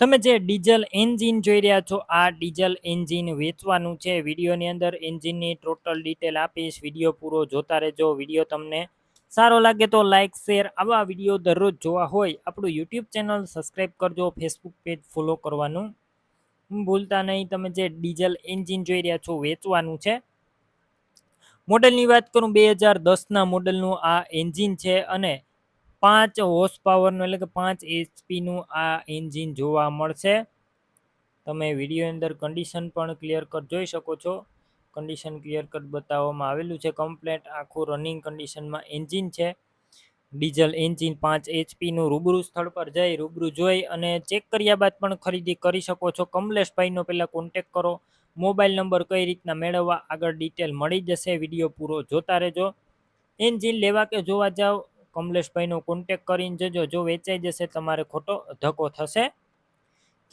તમે જે diesel engine જોઈ રહ્યા છો, આ ડીઝલ એન્જિન વેચવાનું છે. વિડીયોની અંદર એન્જિનની ટોટલ ડિટેલ આપીશ. વીડિયો પૂરો જોતા રહેજો. વીડિયો તમને સારો લાગે તો લાઇક શેર આવા વીડિયો દરરોજ જોવા હોય, આપણું યુટ્યુબ ચેનલ સબસ્ક્રાઈબ કરજો. ફેસબુક પેજ ફોલો કરવાનું ભૂલતા નહીં. તમે જે ડીઝલ એન્જિન જોઈ રહ્યા છો, વેચવાનું છે. મોડેલની વાત કરું, બે હજાર દસના મોડલનું આ એન્જિન છે અને પાંચ હોર્સ પાવરનું એટલે કે પાંચ એચપીનું આ એન્જિન જોવા મળશે. તમે વીડિયો અંદર કન્ડિશન પણ ક્લિયર કટ જોઈ શકો છો. કન્ડિશન ક્લિયર કટ બતાવવામાં આવેલું છે કમ્પ્લેટ આખું રનિંગ કન્ડિશનમાં એન્જિન છે. ડીઝલ એન્જિન પાંચ એચપીનું રૂબરૂ સ્થળ પર જઈ, રૂબરૂ જોઈ અને ચેક કર્યા બાદ પણ ખરીદી કરી શકો છો. કમલેશભાઈનો પહેલાં કોન્ટેક કરો. મોબાઈલ નંબર કઈ રીતના મેળવવા, આગળ ડિટેલ મળી જશે. વીડિયો પૂરો જોતા રહેજો. એન્જિન લેવા કે જોવા જાઓ કમલેશભાઈનો કોન્ટેક કરીને જજો, જો વેચાઈ જશે તમારે ખોટો ધક્કો થશે.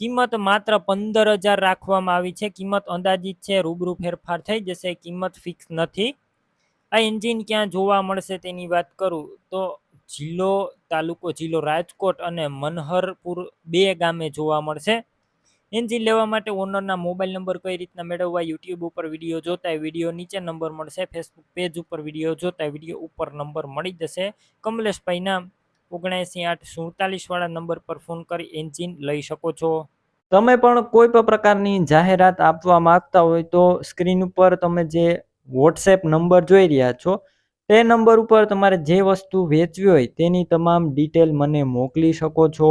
કિંમત માત્ર પંદર હજાર રાખવામાં આવી છે. કિંમત અંદાજિત છે, રૂબરૂ ફેરફાર થઈ જશે, કિંમત ફિક્સ નથી. આ એન્જિન ક્યાં જોવા મળશે તેની વાત કરું તો જિલ્લો તાલુકો, જિલ્લો રાજકોટ અને મનહરપુર બે ગામે જોવા મળશે. એન્જિન લેવા માટે ઓનરના મોબાઈલ નંબર કઈ રીતના મેળવવા, યુટ્યુબ ઉપર વીડિયો જોતા વીડિયો નીચે નંબર મળશે, ફેસબુક પેજ ઉપર વીડિયો જોતા વીડિયો ઉપર નંબર મળી જશે. કમલેશભાઈના ઓગણએંસી આઠ સુડતાલીસ વાળા નંબર પર ફોન કરી એન્જિન લઈ શકો છો. તમે પણ કોઈ પણ પ્રકારની જાહેરાત આપવા માંગતા હોય તો સ્ક્રીન ઉપર તમે જે વોટ્સએપ નંબર જોઈ રહ્યા છો, તે નંબર ઉપર તમારે જે વસ્તુ વેચવી હોય તેની તમામ ડિટેલ મને મોકલી શકો છો.